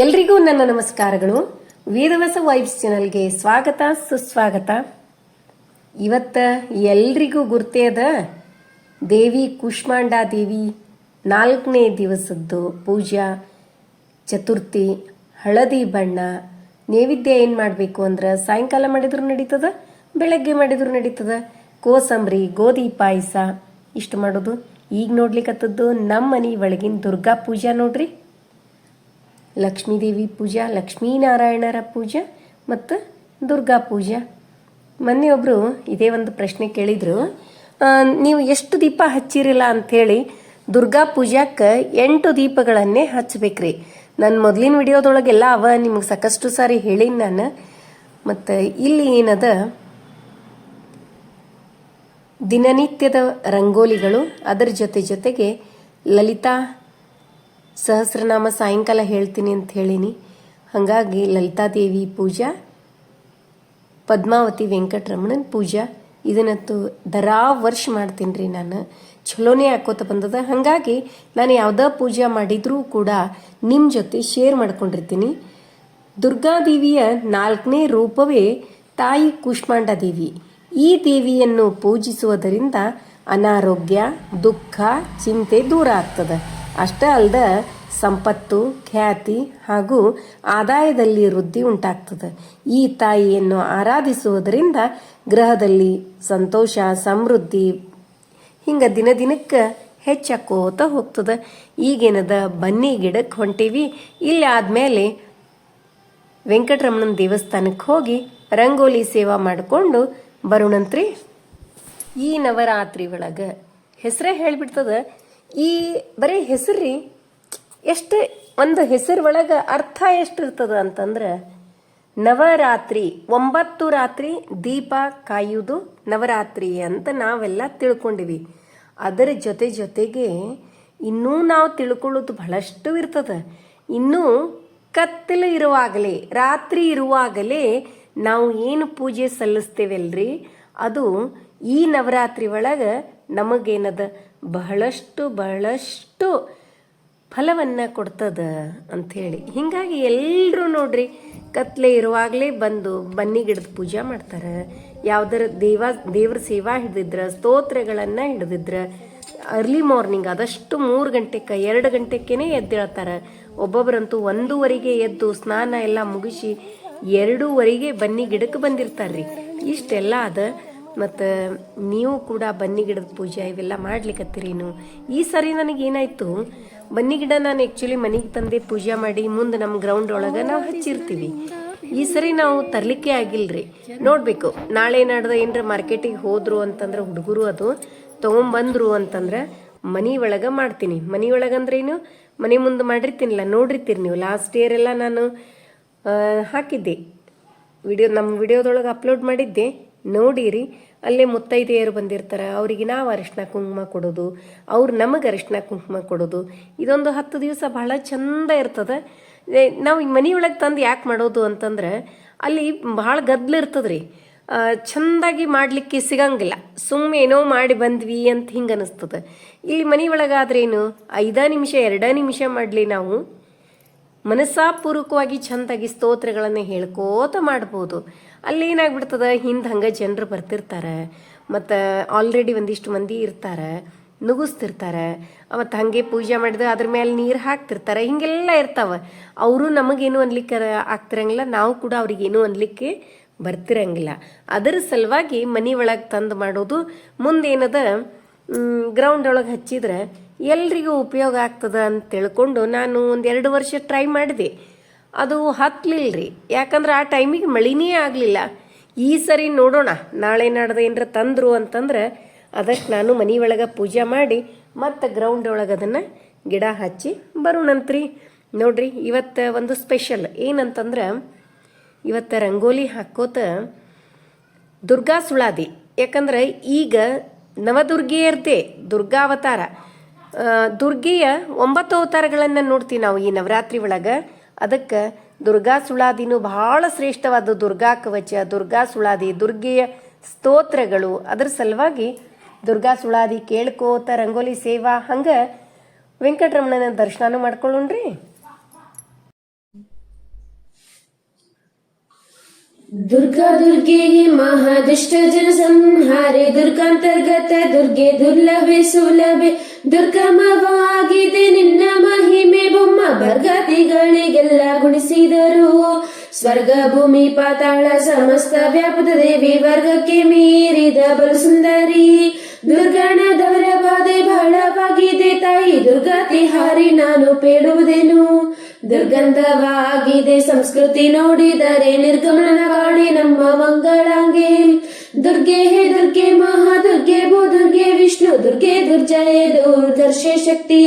ಎಲ್ರಿಗೂ ನನ್ನ ನಮಸ್ಕಾರಗಳು. ವೇದವಸ ವೈಬ್ಸ್ ಚಾನಲ್ಗೆ ಸ್ವಾಗತ, ಸುಸ್ವಾಗತ. ಇವತ್ತ ಎಲ್ರಿಗೂ ಗುರ್ತೇ ಅದ ದೇವಿ ಕುಷ್ಮಾಂಡ ದೇವಿ ನಾಲ್ಕನೇ ದಿವಸದ್ದು ಪೂಜಾ. ಚತುರ್ಥಿ, ಹಳದಿ ಬಣ್ಣ. ನೈವೇದ್ಯ ಏನು ಮಾಡಬೇಕು ಅಂದ್ರೆ ಸಾಯಂಕಾಲ ಮಾಡಿದ್ರು ನಡೀತದ, ಬೆಳಗ್ಗೆ ಮಾಡಿದ್ರು ನಡೀತದ. ಕೋಸಂಬರಿ, ಗೋಧಿ ಪಾಯಸ, ಇಷ್ಟು ಮಾಡೋದು. ಈಗ ನೋಡ್ಲಿಕ್ಕತ್ತದ್ದು ನಮ್ಮ ಮನೆ ಒಳಗಿನ ದುರ್ಗಾ ಪೂಜಾ ನೋಡ್ರಿ. ಲಕ್ಷ್ಮೀದೇವಿ ಪೂಜಾ ಲಕ್ಷ್ಮೀನಾರಾಯಣರ ಪೂಜಾ ಮತ್ತು ದುರ್ಗಾ ಪೂಜಾ. ಮೊನ್ನೆ ಒಬ್ಬರು ಇದೇ ಒಂದು ಪ್ರಶ್ನೆ ಕೇಳಿದರು. ನೀವು ಎಷ್ಟು ದೀಪ ಹಚ್ಚಿರಲ್ಲ ಅಂಥೇಳಿ ದುರ್ಗಾ ಪೂಜಾಕ್ಕೆ ಎಂಟು ದೀಪಗಳನ್ನೇ ಹಚ್ಚಬೇಕ್ರಿ ನನ್ನ ಮೊದಲಿನ ವಿಡಿಯೋದೊಳಗೆಲ್ಲ ಅವ, ನಿಮಗೆ ಸಾಕಷ್ಟು ಸಾರಿ ಹೇಳೀನಿ ನಾನು. ಮತ್ತು ಇಲ್ಲಿ ಏನದ? ದಿನನಿತ್ಯದ ರಂಗೋಲಿಗಳು ಅದರ ಜೊತೆ ಜೊತೆಗೆ ಲಲಿತಾ ಸಹಸ್ರನಾಮ ಸಾಯಂಕಾಲ ಹೇಳ್ತೀನಿ ಅಂತ ಹೇಳಿನಿ. ಹಾಗಾಗಿ ಲಲಿತಾದೇವಿ ಪೂಜಾ, ಪದ್ಮಾವತಿ ವೆಂಕಟರಮಣನ್ ಪೂಜಾ ಇದನ್ನತ್ತು ದರಾ ವರ್ಷ ಮಾಡ್ತೀನಿ ರೀ ನಾನು. ಚಲೋನೇ ಹಾಕೋತ ಬಂದದ. ಹಾಗಾಗಿ ನಾನು ಯಾವುದೋ ಪೂಜಾ ಮಾಡಿದರೂ ಕೂಡ ನಿಮ್ಮ ಜೊತೆ ಶೇರ್ ಮಾಡ್ಕೊಂಡಿರ್ತೀನಿ. ದುರ್ಗಾದೇವಿಯ ನಾಲ್ಕನೇ ರೂಪವೇ ತಾಯಿ ಕೂಷ್ಮಾಂಡ ದೇವಿ ಈ ದೇವಿಯನ್ನು ಪೂಜಿಸುವುದರಿಂದ ಅನಾರೋಗ್ಯ, ದುಃಖ, ಚಿಂತೆ ದೂರ ಆಗ್ತದೆ. ಅಷ್ಟೇ ಅಲ್ಲದೆ ಸಂಪತ್ತು, ಖ್ಯಾತಿ ಹಾಗೂ ಆದಾಯದಲ್ಲಿ ವೃದ್ಧಿ ಉಂಟಾಗ್ತದೆ. ಈ ತಾಯಿಯನ್ನು ಆರಾಧಿಸುವುದರಿಂದ ಗ್ರಹದಲ್ಲಿ ಸಂತೋಷ, ಸಮೃದ್ಧಿ ಹಿಂಗೆ ದಿನ ದಿನಕ್ಕೆ ಹೆಚ್ಚಾಕೋತ ಹೋಗ್ತದೆ. ಈಗೇನದ ಬನ್ನಿ ಗಿಡಕ್ಕೆ ಹೊಂಟೀವಿ. ಇಲ್ಲಿ ಆದಮೇಲೆ ವೆಂಕಟರಮಣನ ದೇವಸ್ಥಾನಕ್ಕೆ ಹೋಗಿ ರಂಗೋಲಿ ಸೇವಾ ಮಾಡಿಕೊಂಡು ಬರೋಣಂತ್ರಿ. ಈ ನವರಾತ್ರಿ ಒಳಗೆ ಹೆಸರೇ ಹೇಳ್ಬಿಡ್ತದ. ಈ ಬರೀ ಹೆಸರು ಎಷ್ಟು ಒಂದು ಹೆಸರು ಒಳಗೆ ಅರ್ಥ ಎಷ್ಟು ಇರ್ತದ ಅಂತಂದ್ರೆ, ನವರಾತ್ರಿ, ಒಂಬತ್ತು ರಾತ್ರಿ ದೀಪ ಕಾಯುವುದು ನವರಾತ್ರಿ ಅಂತ ನಾವೆಲ್ಲ ತಿಳ್ಕೊಂಡಿವಿ. ಅದರ ಜೊತೆ ಜೊತೆಗೆ ಇನ್ನೂ ನಾವು ತಿಳ್ಕೊಳ್ಳೋದು ಬಹಳಷ್ಟು ಇರ್ತದೆ. ಇನ್ನೂ ಕತ್ತಲು ಇರುವಾಗಲೇ, ರಾತ್ರಿ ಇರುವಾಗಲೇ ನಾವು ಏನು ಪೂಜೆ ಸಲ್ಲಿಸ್ತೇವಲ್ರಿ? ಅದು ಈ ನವರಾತ್ರಿ ಒಳಗೆ ನಮಗೇನದ ಬಹಳಷ್ಟು ಬಹಳಷ್ಟು ಫಲವನ್ನು ಕೊಡ್ತದ ಅಂಥೇಳಿ. ಹೀಗಾಗಿ ಎಲ್ಲರೂ ನೋಡ್ರಿ, ಕತ್ಲೆ ಇರುವಾಗಲೇ ಬಂದು ಬನ್ನಿ ಗಿಡದ ಪೂಜೆ ಮಾಡ್ತಾರೆ. ಯಾವ್ದಾರ ದೇವ, ದೇವ್ರ ಸೇವಾ ಹಿಡ್ದಿದ್ರ, ಸ್ತೋತ್ರಗಳನ್ನು ಹಿಡಿದಿದ್ರ ಅರ್ಲಿ ಮಾರ್ನಿಂಗ್ ಆದಷ್ಟು ಮೂರು ಗಂಟೆಗೆ ಎರಡು ಗಂಟೆಕ್ಕೇ ಎದ್ದೇಳ್ತಾರೆ. ಒಬ್ಬೊಬ್ಬರಂತೂ ಒಂದೂವರೆಗೆ ಎದ್ದು ಸ್ನಾನ ಎಲ್ಲ ಮುಗಿಸಿ ಎರಡೂವರೆಗೆ ಬನ್ನಿ ಗಿಡಕ್ಕೆ ಬಂದಿರ್ತಾರ್ರಿ. ಇಷ್ಟೆಲ್ಲ ಅದ ಮತ್ತು ನೀವು ಕೂಡ ಬನ್ನಿ ಗಿಡದ ಪೂಜೆ ಇವೆಲ್ಲ ನೀವು ಈ ಸರಿ ನನಗೇನಾಯಿತು ಬನ್ನಿ ಗಿಡ ನಾನು ಆ್ಯಕ್ಚುಲಿ ಮನೆಗೆ ತಂದೆ ಪೂಜೆ ಮಾಡಿ ಮುಂದೆ ನಮ್ಮ ಗ್ರೌಂಡ್ ಒಳಗೆ ನಾವು ಹಚ್ಚಿರ್ತೀವಿ. ಈ ಸರಿ ನಾವು ತರಲಿಕ್ಕೆ ಆಗಿಲ್ರಿ. ನೋಡಬೇಕು, ನಾಳೆ ನಾಡ್ದ ಏನರ ಮಾರ್ಕೆಟಿಗೆ ಹೋದ್ರು ಅಂತಂದ್ರೆ ಹುಡುಗರು ಅದು. ತೊಗೊಂಬಂದ್ರು ಅಂತಂದ್ರೆ ಮನೆ ಒಳಗೆ ಮಾಡ್ತೀನಿ. ಮನೆ ಒಳಗಂದ್ರೆ ಏನು? ಮನೆ ಮುಂದೆ ಮಾಡಿರ್ತೀನಿಲ್ಲ, ನೋಡಿರ್ತೀರಿ ನೀವು. ಲಾಸ್ಟ್ ಇಯರ್ ಎಲ್ಲ ನಾನು ಹಾಕಿದ್ದೆ. ವಿಡಿಯೋ ನಮ್ಮ ವಿಡಿಯೋದೊಳಗೆ ಅಪ್ಲೋಡ್ ಮಾಡಿದ್ದೆ. ನೋಡಿರಿ, ಅಲ್ಲೇ ಮುತ್ತೈದೆಯರು ಬಂದಿರ್ತಾರೆ, ಅವರಿಗೆ ನಾವು ಅರಿಶಿನ ಕುಂಕುಮ ಕೊಡೋದು, ಅವ್ರು ನಮಗೆ ಅರಿಶಿನ ಕುಂಕುಮ ಕೊಡೋದು. ಇದೊಂದು ಹತ್ತು ದಿವಸ ಬಹಳ ಚಂದ ಇರ್ತದೆ. ನಾವು ಈ ಮನೆಯೊಳಗೆ ತಂದು ಯಾಕೆ ಮಾಡೋದು ಅಂತಂದ್ರೆ, ಅಲ್ಲಿ ಭಾಳ ಗದ್ಲು ಇರ್ತದ್ರಿ. ಚಂದಾಗಿ ಮಾಡಲಿಕ್ಕೆ ಸಿಗಂಗಿಲ್ಲ. ಸುಮ್ಮನೆ ಏನೋ ಮಾಡಿ ಬಂದ್ವಿ ಅಂತ ಹಿಂಗೆ ಅನಿಸ್ತದೆ. ಇಲ್ಲಿ ಮನೆ ಒಳಗಾದ್ರೇನು ಐದ ನಿಮಿಷ, ಎರಡ ನಿಮಿಷ ಮಾಡಲಿ ನಾವು. ಮನಸ್ಸಾಪೂರ್ವಕವಾಗಿ ಚಂದಾಗಿ ಸ್ತೋತ್ರಗಳನ್ನು ಹೇಳ್ಕೋತ ಮಾಡ್ಬೋದು. ಅಲ್ಲಿ ಏನಾಗ್ಬಿಡ್ತದ? ಹಿಂದೆ ಹಂಗೆ ಜನರು ಬರ್ತಿರ್ತಾರೆ, ಮತ್ತು ಆಲ್ರೆಡಿ ಒಂದಿಷ್ಟು ಮಂದಿ ಇರ್ತಾರೆ ನುಗ್ಗಿಸ್ತಿರ್ತಾರೆ ಮತ್ತು ಹಾಗೆ ಪೂಜೆ ಮಾಡಿದ ಅದ್ರ ಮೇಲೆ ನೀರು ಹಾಕ್ತಿರ್ತಾರೆ, ಹಿಂಗೆಲ್ಲ ಇರ್ತಾವೆ. ಅವರು ನಮಗೇನು ಅನ್ಲಿಕ್ಕೆ ಆಗ್ತಿರಂಗಿಲ್ಲ, ನಾವು ಕೂಡ ಅವ್ರಿಗೇನು ಅನ್ಲಿಕ್ಕೆ ಬರ್ತಿರಂಗಿಲ್ಲ. ಅದರ ಸಲುವಾಗಿ ಮನೆ ಒಳಗೆ ತಂದು ಮಾಡೋದು ಮುಂದೇನದ ಗ್ರೌಂಡ್ ಒಳಗೆ ಹಚ್ಚಿದ್ರೆ ಎಲ್ರಿಗೂ ಉಪಯೋಗ ಆಗ್ತದ ಅಂತ ತಿಳ್ಕೊಂಡು ನಾನು ಒಂದು ಎರಡು ವರ್ಷ ಟ್ರೈ ಮಾಡಿದೆ. ಅದು ಹತ್ತಲಿಲ್ರಿ ಯಾಕಂದ್ರೆ ಆ ಟೈಮಿಗೆ ಮಳಿನೇ ಆಗಲಿಲ್ಲ. ಈ ಸರಿ ನೋಡೋಣ. ನಾಳೆ ನಾಡ್ದು ಏನರ ತಂದರು ಅಂತಂದ್ರೆ ಅದಕ್ಕೆ ನಾನು ಮನೆ ಒಳಗೆ ಪೂಜೆ ಮಾಡಿ ಮತ್ತು ಗ್ರೌಂಡ್ ಒಳಗೆ ಅದನ್ನು ಗಿಡ ಹಚ್ಚಿ ಬರೋಣಂತ್ರಿ. ನೋಡ್ರಿ, ಇವತ್ತು ಒಂದು ಸ್ಪೆಷಲ್ ಏನಂತಂದ್ರೆ, ಇವತ್ತು ರಂಗೋಲಿ ಹಾಕೋತ ದುರ್ಗಾ ಸುಳಾದಿ. ಯಾಕಂದ್ರೆ ಈಗ ನವದುರ್ಗೆಯರ್ದೇ ದುರ್ಗಾವತಾರ. ಅವತಾರ ದುರ್ಗೆಯ ಒಂಬತ್ತು ಅವತಾರಗಳನ್ನು ನೋಡ್ತೀವಿ ನಾವು ಈ ನವರಾತ್ರಿ ಒಳಗೆ. ಅದಕ್ಕೆ ದುರ್ಗಾ ಸುಳಾದಿನೂ ಬಹಳ ಶ್ರೇಷ್ಠವಾದ ದುರ್ಗಾ ಕವಚ, ದುರ್ಗಾ ಸುಳಾದಿ, ದುರ್ಗೆಯ ಸ್ತೋತ್ರಗಳು. ಅದರ ಸಲುವಾಗಿ ದುರ್ಗಾ ಸುಳಾದಿ ಕೇಳ್ಕೋತ ರಂಗೋಲಿ ಸೇವಾ, ಹಂಗ ವೆಂಕಟರಮಣನ ದರ್ಶನ ಮಾಡ್ಕೊಳ್ಳೋಣ್ರಿ. ದುರ್ಗಾ ದುರ್ಗೆಯೇ ಮಹಾದುಷ್ಟ ಜನ ಸಂಹಾರೆ, ದುರ್ಗಾಂತರ್ಗತ ದುರ್ಗೆ ದುರ್ಲಭೆ ಸುಲಭೆ, ದುರ್ಗಮವಾಗಿದೆ ನಿನ್ನ ಮಹಿಮೆ, ಬೊಮ್ಮ ಭರ್ಗತಿಗಳಿಗೆ ಗುಣಿಸಿದರು. ಸ್ವರ್ಗ ಭೂಮಿ ಪಾತಾಳ ಸಮಸ್ತ ವ್ಯಾಪದ ದೇವಿ ವರ್ಗಕ್ಕೆ ಮೀರಿದ ಬಲು ಸುಂದರಿ ದುರ್ಗಣದವರ ಬಾಧೆ ಬಹಳವಾಗಿದೆ ತಾಯಿ ದುರ್ಗತಿ ಹಾರಿ ನಾನು ಪೇಡುವುದೇನು ದುರ್ಗಂಧವಾಗಿದೆ ಸಂಸ್ಕೃತಿ ನೋಡಿದರೆ ನಿರ್ಗಮನ ಕಾಣಿ ನಮ್ಮ ಮಂಗಳಾಂಗೆ. ದುರ್ಗೆ ಹೇ ದುರ್ಗೆ ಮಹಾದುರ್ಗೆ ಭೂ ದುರ್ಗೆ ವಿಷ್ಣು, ದುರ್ಗೆ ದುರ್ಜಯ ದುರ್ದರ್ಶೆ ಶಕ್ತಿ.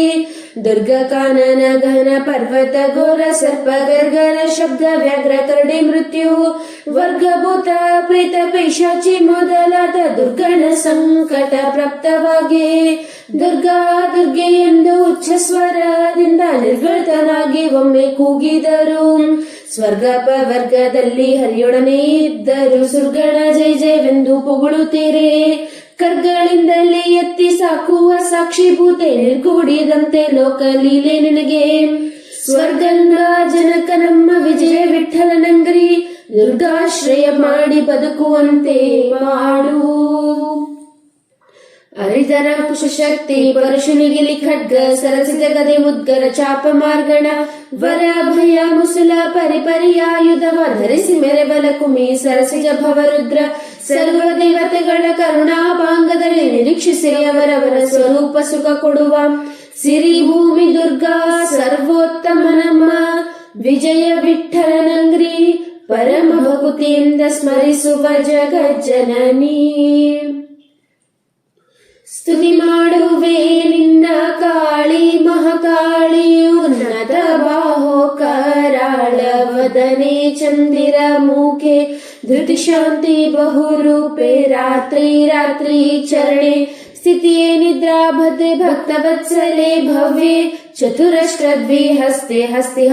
ದುರ್ಗ ಕಾನನ ಘನ ಪರ್ವತ ಘೋರ ಸರ್ಪ ಗರ್ಗರ ಶಬ್ದ ವ್ಯಾಘ್ರ ಕರಡಿ ಮೃತ್ಯು ವರ್ಗಭೂತ ಪ್ರೀತ ಪೈಶಾಚಿ ಮೊದಲಾದ ದುರ್ಗಣ ಸಂಕಟ ಪ್ರಾಪ್ತವಾಗಿ ದುರ್ಗಾ ದುರ್ಗೆ ಎಂದು ಉಚ್ಚ ಸ್ವರದಿಂದ ನಿರ್ಗತನಾಗಿ ಒಮ್ಮೆ ಕೂಗಿದರು. ಸ್ವರ್ಗಪ ವರ್ಗದಲ್ಲಿ ಹರಿಯೊಡನೆ ಇದ್ದರು. ಸುರ್ಗಣ ಜೈ ಜಯವೆಂದು ಪುಗಳುತ್ತೀರೆ. ಕರ್ಗಳಿಂದಲೇ ಎತ್ತಿ ಸಾಕುವ ಸಾಕ್ಷಿಭೂತೆ ನಿರ್ಗೂಡಿದಂತೆ ಲೋಕ ಲೀಲೆ ನನಗೆ. ಜನಕ ನಮ್ಮ ವಿಜಯ ವಿಠಲನಂಗರಿ ದುರ್ಗಾಶ್ರಯ ಮಾಡಿ ಬದುಕುವಂತೆ ಮಾಡು ಅರಿದರ ಕುಶಶಕ್ತಿ ಪರಶುನಿಗಿಲಿ ಖಡ್ಗ ಸರಸಿದ ಗದೆ ಮುದ್ಗರ ಚಾಪ ಮಾರ್ಗಣ, ವರ, ಭಯ, ಮುಸುಲ ಪರಿಪರಿಯಾಯುಧವ ಧರಿಸಿ ಮೆರೆಬಲ ಕುಮಿ ಸರಸಿಜ ಭವರುದ್ರ. ಸರ್ವ ದೇವತೆಗಳ ಕರುಣಾಭಾಂಗದಲ್ಲಿ ನಿರೀಕ್ಷಿಸಿ ಅವರವರ ಸ್ವರೂಪ ಸುಖ ಕೊಡುವ. ಸಿರಿ ಭೂಮಿ ದುರ್ಗಾ, ಸರ್ವೋತ್ತಮ ನಮ್ಮ ವಿಜಯ ವಿಠಲನಂಗ್ರಿ ಪರಮ ಭಕುತಿಯಿಂದ ಸ್ಮರಿಸುವ ಜಗಜ್ಜನನಿ. ಸ್ತುತಿ ಮಾಡುವೆ ನಿನ್ನ ಕಾಳಿ ಮಹಾಕಾಳಿ ಉನ್ನತ ಬಾಹೋ ಕರಾಳ ವದನೆ ಚಂದಿರ ಮುಖೆ ಧೃತಿ ಶಾಂತಿ ಬಹುರೂಪೆ ರಾತ್ರಿ ರಾತ್ರಿ ಚರಣೆ ಸ್ಥಿತಿಯೇ ನಿದ್ರಾ ಭದ್ರೆ ಭಕ್ತ ವತ್ಸಲೆ ಭವ್ಯೆ ಚತುರಶ್ರದ್ವಿ ಹಸ್ತೆ ಹಸ್ತಿ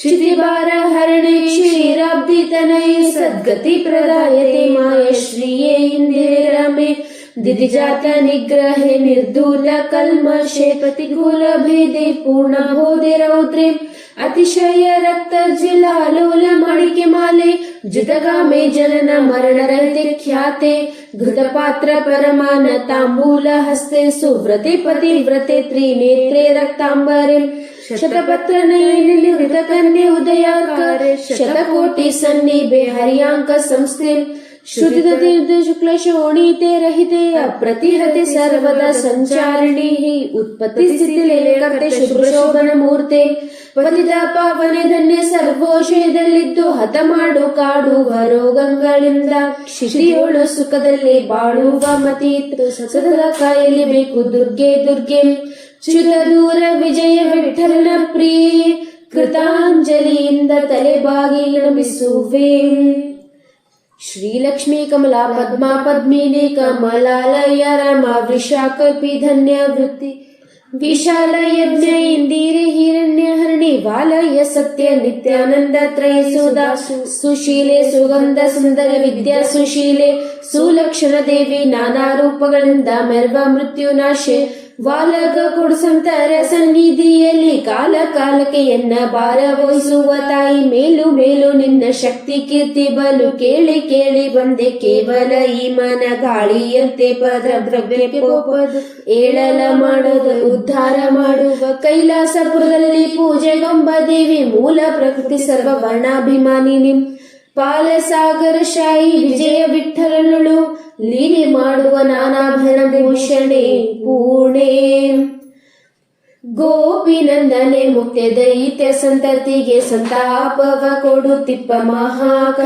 क्षितिभारहरणे क्षीराब्धितनये सद्गति प्रदायते मायश्रिये इन्दिरे रमे। दिदिजातनिग्रहे भेदे पूर्ण पूर्णबोधे रौद्रे। ಮಾಯ ಶ್ರೀಯೇ ಇಂದಿರೆ ರಮೆ ದಿದಿಜಾತ ನಿಗ್ರಹೆ ನಿರ್ಧೂಲ ಕಲ್ಮಶೆ ಪ್ರತಿಕೂಲ ಭೇದೆ ಪೂರ್ಣ ಬೋಧೆ ರೌದ್ರೆ ಅತಿಶಯ ರಕ್ತ ಜಿಲಾಲೋಲ ಮಡಿಕೆ ಮಾಲೆ ಜುತಗಾಮೆ ಜನನ ಮರಣ ರಹಿತೆ ಖ್ಯಾತೆ ಘೃತ ಪಾತ್ರ ಪರಮಾನ ತಾಂಬೂಲ ಹಸ್ತೆ ಸುವ್ರತೆ ಪತಿವ್ರತೆ ತ್ರಿನೇತ್ರೆ ರಕ್ತಾಂಬರೆ ಶತಪತ್ರ ನಯನಿಲಿ ಹೃತ ಕನ್ಯೆ ಉದಯಾಕಾರೆ ಶತಕೋಟಿ ಸನ್ನಿಭೆ ಹರಿಯಾಂಕ ಸಂಸ್ಥೆ ಅಪ್ರತಿಹತೆ ಸರ್ವದ ಸಂಚಾರಿಣಿ ಉತ್ಪತ್ತಿ ಸ್ಥಿತಿ ಲೀಲೆಕರ್ತೆ ಶುಭ್ರಶೋಭನ ಮೂರ್ತೆ ಪತಿತ ಪಾವನೆ ಧನ್ಯ ಸರ್ವೋಷಯದಲ್ಲಿದ್ದು ಹತ ಮಾಡು ಕಾಡುವ ರೋಗಗಳಿಂದ ಶಿಶಿಯೋಳು ಸುಖದಲ್ಲಿ ಬಾಳುವ ಮತಿ ಸತತದ ಕಾಯಲಿ ಬೇಕು ದುರ್ಗೆ ದುರ್ಗೆ ಚ್ಯುತ ವಿಜಯ ವಿಠಲನ ಪ್ರಿಯೆ ಕೃತಾಂಜಲಿಯಿಂದ ತಲೆಬಾಗಿ ನಮಿಸುವೆ श्रीलक्ष्मी कमला पद्मा पद्मिनी कमलालय विशाख पि धन्य वृत्ति विशाल यज्ञ वालय सत्य नित्यानन्दत्रय त्रयसोध सुशीले सुगन्ध सुन्दर विद्या सुशीले सुलक्षण देवी नाना मृत्युनाशे ವಾಲಗ ಕೊಡಿಸಂತರ ಸನ್ನಿಧಿಯಲ್ಲಿ ಕಾಲ ಕಾಲಕ್ಕೆ ಎನ್ನ ಭಾರ ವಹಿಸುವ ತಾಯಿ ಮೇಲು ಮೇಲು ನಿನ್ನ ಶಕ್ತಿ ಕೀರ್ತಿ ಬಲು ಕೇಳಿ ಕೇಳಿ ಬಂದೆ ಕೇವಲ ಈ ಮನ ಗಾಳಿಯಂತೆ ಪದ ದ್ರವ್ಯ ಕೋಪದ ಏಳಲ ಮಾಡೋದು, ಉದ್ಧಾರ ಮಾಡುವ ಕೈಲಾಸಪುರದಲ್ಲಿ ಪೂಜೆಗೊಂಬ ದೇವಿ ಮೂಲ ಪ್ರಕೃತಿ ಸರ್ವ ವರ್ಣಾಭಿಮಾನಿ ನಿಮ್ ಪಾಲಸಾಗರ ಶಾಯಿ ವಿಜಯ ವಿಠಲನಳು ಲೀಲೆ ಮಾಡುವ ನಾನಾಭರಣ ಭೂಷಣೆ ಪೂರ್ಣೆ ಗೋಪಿನಂದನೆ ಮುಖ್ಯ ದೈತ್ಯ ಸಂತತಿಗೆ ಸಂತಾಪವ ತಿಪ್ಪ ಮಹಾ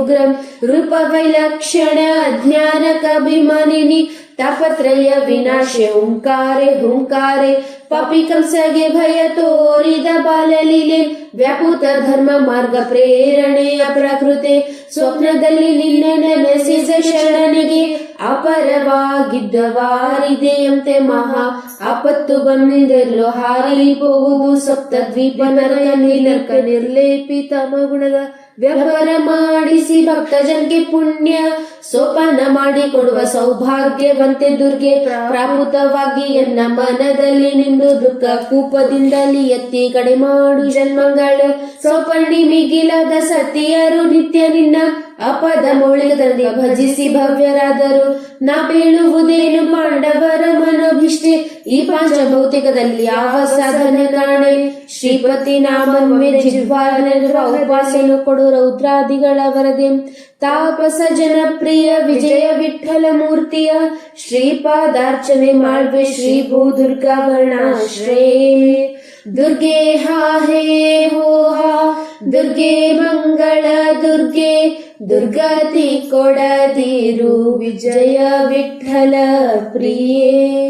ಉಗ್ರಂ, ರೂಪ ವೈಲಕ್ಷಣ ಅಜ್ಞಾನಕ ಅಭಿಮಾನಿನಿ ತಾಪತ್ರಯ ವಿನಾಶೆ, ಹುಂಕಾರೆ ಹುಂಕಾರೆ ಪಾಪಿ ಕಂಸಗೆ ಭಯ ತೋರಿದ ಬಾಲಲೀಲೆ, ವ್ಯಾಪೂತ ಧರ್ಮ ಮಾರ್ಗ ಪ್ರೇರಣೆಯ ಪ್ರಕೃತಿ, ಸ್ವಪ್ನದಲ್ಲಿ ನಿನ್ನ ನೆನೆಸಿದ ಶರಣನಿಗೆ ಅಪರವಾಗಿದ್ದ ವಾರಿದೆಯಂತೆ ಮಹಾ ಆಪತ್ತು ಬಂದಿರಲು ಹಾರಿ ಹೋಗುವುದು ಸಪ್ತ ದ್ವೀಪ ನರಕ ನಿರ್ಲೇಪಿತ ಗುಣದ ವ್ಯಾಪಾರ ಮಾಡಿಸಿ ಭಕ್ತ ಜನಕ್ಕೆ ಪುಣ್ಯ, ಸೋಪಾನ ಮಾಡಿ ಕೊಡುವ ಸೌಭಾಗ್ಯವಂತೆ ದುರ್ಗೆ ಪ್ರಾಭುತವಾಗಿ ಎನ್ನ ಮನದಲ್ಲಿ ನಿಂದು ದುಃಖ ಕೂಪದಿಂದಲಿ ಎತ್ತಿ ಕಡೆ ಮಾಡು ಜನ್ಮಗಳ ಸೌಪರ್ಣಿ ಮಿಗಿಲಾದ ಸತಿಯರು ನಿತ್ಯ ನಿನ್ನ ಅಪದ ಮೌಳಿಗದಲ್ಲಿ ಭಜಿಸಿ ಭವ್ಯರಾದರು. ನಾ ಬೀಳುವುದೇನು ಪಾಂಡವರ ಮನೋಭಿಷ್ಠೆ? ಈ ಪಾಂಚಭೌತಿಕದಲ್ಲಿ ಯಾವ ಸಾಧನೆ ಕಾಣೆ ಶ್ರೀಪತಿ ನಾಮೊಮ್ಮೆ ಉಪಾಸನೆ ಕೊಡು ರೌದ್ರಾದಿಗಳ ವರದೆ. ತಾಪಸ ಜನಪ್ರಿಯ ವಿಜಯ ವಿಠಲ ಮೂರ್ತಿಯ ಶ್ರೀಪಾದಾರ್ಚನೆ ಮಾಡ್ವೆ ಶ್ರೀ ಭೂ ದುರ್ಗಾ ವರ್ಣಾಶ್ರೇ ದುರ್ಗೆ ಹಾ ಹೇ ಹೋ ಹಾ. ದುರ್ಗೆ ಮಂಗಳ ದುರ್ಗೆ ದುರ್ಗತಿ ಕೊಡದಿರು ವಿಜಯ ವಿಠಲ ಪ್ರಿಯೇ.